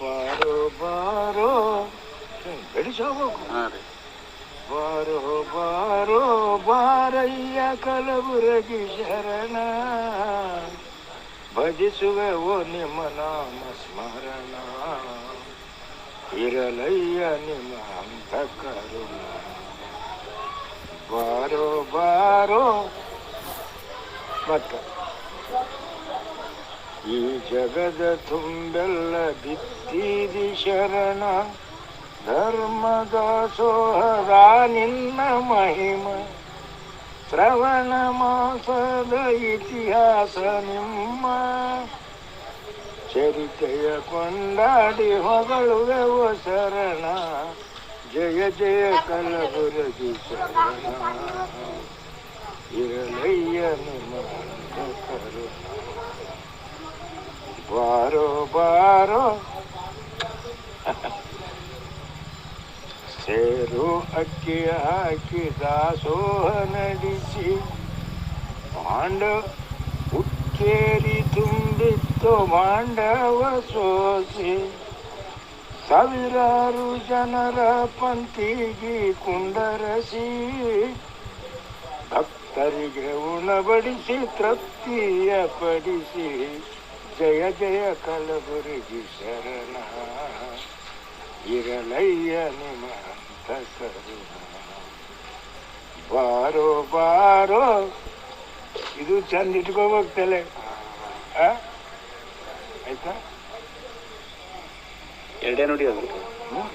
ಬಾರೋ ಬಾರೋ ಬೆಳೆಸೋಬೇಕು ಹಾಂ ರೀ ಬಾರೋ ಬಾರೋ ಬಾರಯ್ಯ ಕಲಬುರಗಿ ಶರಣ ಭಜಿಸುವೆ ಓ ನಿಮ್ಮ ನಾಮ ಸ್ಮರಣ ಇರಲಯ್ಯ ನಿಮ್ಮ ಅಂತ ಕರುಣ ಬಾರೋ ಬಾರೋ ಮತ್ತ ಈ ಜಗದ ತುಂಬೆಲ್ಲ ಬಿತ್ತೀರಿ ಶರಣ ಧರ್ಮದ ಸೋಹದ ನಿನ್ನ ಮಹಿಮ. ಶ್ರವಣ ಮಾಸದ ಇತಿಹಾಸ ನಿಮ್ಮ. ಚರಿತೆಯ ಕೊಂಡಾಡಿ ಹೊಗಳುವೆವು ಶರಣ. ಜಯ ಜಯ ಕಲಬುರಗಿ ಶರಣ. ಇರಲಯ್ಯ ನಿಮ್ಮ ಕರುಣ. ಬಾರೋ ಬಾರೋ. ಸೇರು ಅಕ್ಕಿ ಹಾಕಿ ದಾಸೋಹ ನಡೆಸಿ ಮಾಂಡ ಉಕ್ಕೇರಿ ತುಂಬಿತ್ತು ಮಾಂಡವ ಸೋಸಿ. ಸಾವಿರಾರು ಜನರ ಪಂಥಿಗೆ ಕುಂಡರಸಿ, ಭಕ್ತರಿಗೆ ಉಣಬಡಿಸಿ ತೃಪ್ತಿಯ ಪಡಿಸಿ. ಜಯ ಜಯ ಕಲಬುರಗಿ ಶರಣ. ಇರಲಯ್ಯ ನಿಮಂತ ಸರಣ ಬಾರೋ ಬಾರೋ. ಇದು ಚಂದ ಇಟ್ಕೋಬೇಕು ತಲೆ ಆ? ಆಯ್ತಾ? ಎರಡೇ ನೋಡಿ ಅದು ಹ್ಮ್.